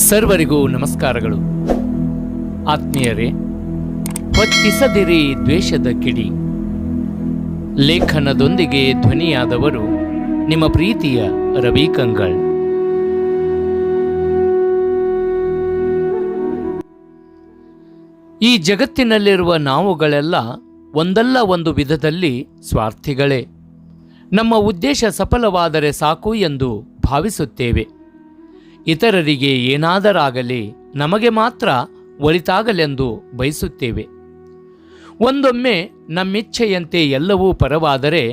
ಸರ್ವರಿಗೂ ನಮಸ್ಕಾರಗಳು. ಆತ್ಮೀಯರೇ, ಹೊತ್ತಿಸದಿರಿ ದ್ವೇಷದ ಕಿಡಿ. ಲೇಖನದೊಂದಿಗೆ ಧ್ವನಿಯಾದವರು ನಿಮ್ಮ ಪ್ರೀತಿಯ ರವಿ ಕಂಗಳ್. ಈ ಜಗತ್ತಿನಲ್ಲಿರುವ ನಾವುಗಳೆಲ್ಲ ಒಂದಲ್ಲ ಒಂದು ವಿಧದಲ್ಲಿ ಸ್ವಾರ್ಥಿಗಳೇ. ನಮ್ಮ ಉದ್ದೇಶ ಸಫಲವಾದರೆ ಸಾಕು ಎಂದು ಭಾವಿಸುತ್ತೇವೆ. ಇತರರಿಗೆ ಏನಾದರಾಗಲಿ ನಮಗೆ ಮಾತ್ರ ಒಳಿತಾಗಲೆಂದು ಬಯಸುತ್ತೇವೆ. ಒಂದೊಮ್ಮೆ ನಮ್ಮಿಚ್ಛೆಯಂತೆ ಎಲ್ಲವೂ ಪರವಾದರೆ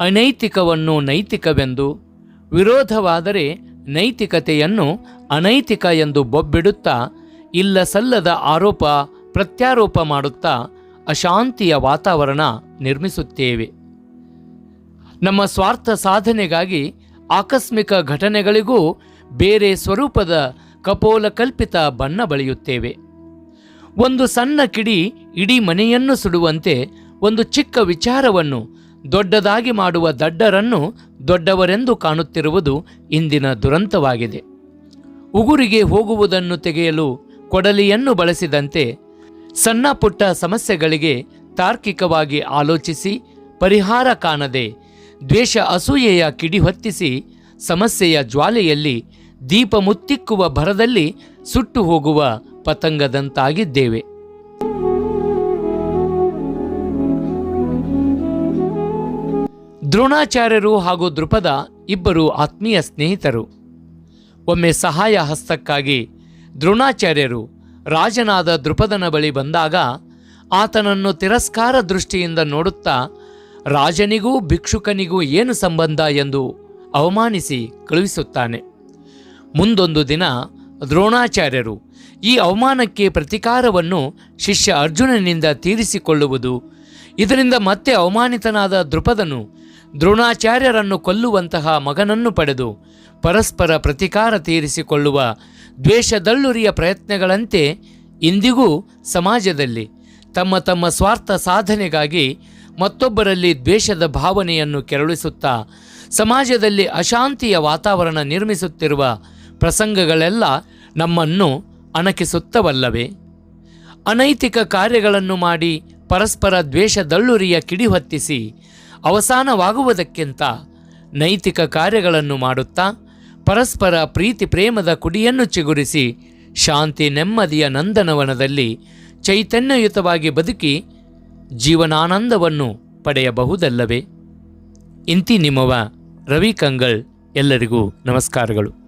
ಅನೈತಿಕವನ್ನು ನೈತಿಕವೆಂದು, ವಿರೋಧವಾದರೆ ನೈತಿಕತೆಯನ್ನು ಅನೈತಿಕ ಎಂದು ಬೊಬ್ಬಿಡುತ್ತಾ ಇಲ್ಲ ಸಲ್ಲದ ಆರೋಪ ಪ್ರತ್ಯಾರೋಪ ಮಾಡುತ್ತಾ ಅಶಾಂತಿಯ ವಾತಾವರಣ ನಿರ್ಮಿಸುತ್ತೇವೆ. ನಮ್ಮ ಸ್ವಾರ್ಥ ಸಾಧನೆಗಾಗಿ ಆಕಸ್ಮಿಕ ಘಟನೆಗಳಿಗೂ ಬೇರೆ ಸ್ವರೂಪದ ಕಪೋಲ ಕಲ್ಪಿತ ಬಣ್ಣ ಬಳಿಯುತ್ತೇವೆ. ಒಂದು ಸಣ್ಣ ಕಿಡಿ ಇಡೀ ಮನೆಯನ್ನು ಸುಡುವಂತೆ ಒಂದು ಚಿಕ್ಕ ವಿಚಾರವನ್ನು ದೊಡ್ಡದಾಗಿ ಮಾಡುವ ದಡ್ಡರನ್ನು ದೊಡ್ಡವರೆಂದು ಕಾಣುತ್ತಿರುವುದು ಇಂದಿನ ದುರಂತವಾಗಿದೆ. ಉಗುರಿಗೆ ಹೋಗುವುದನ್ನು ತೆಗೆಯಲು ಕೊಡಲಿಯನ್ನು ಬಳಸಿದಂತೆ ಸಣ್ಣ ಪುಟ್ಟ ಸಮಸ್ಯೆಗಳಿಗೆ ತಾರ್ಕಿಕವಾಗಿ ಆಲೋಚಿಸಿ ಪರಿಹಾರ ಕಾಣದೆ ದ್ವೇಷ ಅಸೂಯೆಯ ಕಿಡಿ ಹೊತ್ತಿಸಿ ಸಮಸ್ಯೆಯ ಜ್ವಾಲೆಯಲ್ಲಿ ದೀಪ ಮುತ್ತಿಕ್ಕುವ ಭರದಲ್ಲಿ ಸುಟ್ಟು ಹೋಗುವ ಪತಂಗದಂತಾಗಿದ್ದೇವೆ. ದ್ರೋಣಾಚಾರ್ಯರು ಹಾಗೂ ದೃಪದ ಇಬ್ಬರು ಆತ್ಮೀಯ ಸ್ನೇಹಿತರು. ಒಮ್ಮೆ ಸಹಾಯ ಹಸ್ತಕ್ಕಾಗಿ ದ್ರೋಣಾಚಾರ್ಯರು ರಾಜನಾದ ದೃಪದನ ಬಳಿ ಬಂದಾಗ ಆತನನ್ನು ತಿರಸ್ಕಾರ ದೃಷ್ಟಿಯಿಂದ ನೋಡುತ್ತಾ ರಾಜನಿಗೂ ಭಿಕ್ಷುಕನಿಗೂ ಏನು ಸಂಬಂಧ ಎಂದು ಅವಮಾನಿಸಿ ಕಳುಹಿಸುತ್ತಾನೆ. ಮುಂದೊಂದು ದಿನ ದ್ರೋಣಾಚಾರ್ಯರು ಈ ಅವಮಾನಕ್ಕೆ ಪ್ರತಿಕಾರವನ್ನು ಶಿಷ್ಯ ಅರ್ಜುನನಿಂದ ತೀರಿಸಿಕೊಳ್ಳುವುದು. ಇದರಿಂದ ಮತ್ತೆ ಅವಮಾನಿತನಾದ ದೃಪದನು ದ್ರೋಣಾಚಾರ್ಯರನ್ನು ಕೊಲ್ಲುವಂತಹ ಮಗನನ್ನು ಪಡೆದು ಪರಸ್ಪರ ಪ್ರತಿಕಾರ ತೀರಿಸಿಕೊಳ್ಳುವ ದ್ವೇಷದಳ್ಳುರಿಯ ಪ್ರಯತ್ನಗಳಂತೆ ಇಂದಿಗೂ ಸಮಾಜದಲ್ಲಿ ತಮ್ಮ ತಮ್ಮ ಸ್ವಾರ್ಥ ಸಾಧನೆಗಾಗಿ ಮತ್ತೊಬ್ಬರಲ್ಲಿ ದ್ವೇಷದ ಭಾವನೆಯನ್ನು ಕೆರಳಿಸುತ್ತಾ ಸಮಾಜದಲ್ಲಿ ಅಶಾಂತಿಯ ವಾತಾವರಣ ನಿರ್ಮಿಸುತ್ತಿರುವ ಪ್ರಸಂಗಗಳೆಲ್ಲ ನಮ್ಮನ್ನು ಅಣಕಿಸುತ್ತವಲ್ಲವೇ? ಅನೈತಿಕ ಕಾರ್ಯಗಳನ್ನು ಮಾಡಿ ಪರಸ್ಪರ ದ್ವೇಷದಳ್ಳುರಿಯ ಕಿಡಿ ಹೊತ್ತಿಸಿ ಅವಸಾನವಾಗುವುದಕ್ಕಿಂತ ನೈತಿಕ ಕಾರ್ಯಗಳನ್ನು ಮಾಡುತ್ತಾ ಪರಸ್ಪರ ಪ್ರೀತಿ ಪ್ರೇಮದ ಕುಡಿಯನ್ನು ಚಿಗುರಿಸಿ ಶಾಂತಿ ನೆಮ್ಮದಿಯ ನಂದನವನದಲ್ಲಿ ಚೈತನ್ಯಯುತವಾಗಿ ಬದುಕಿ ಜೀವನಾನಂದವನ್ನು ಪಡೆಯಬಹುದಲ್ಲವೇ? ಇಂತಿ ನಿಮ್ಮವ ರವಿ ಕಂಗಳ್ ಎಲ್ಲರಿಗೂ ನಮಸ್ಕಾರಗಳು.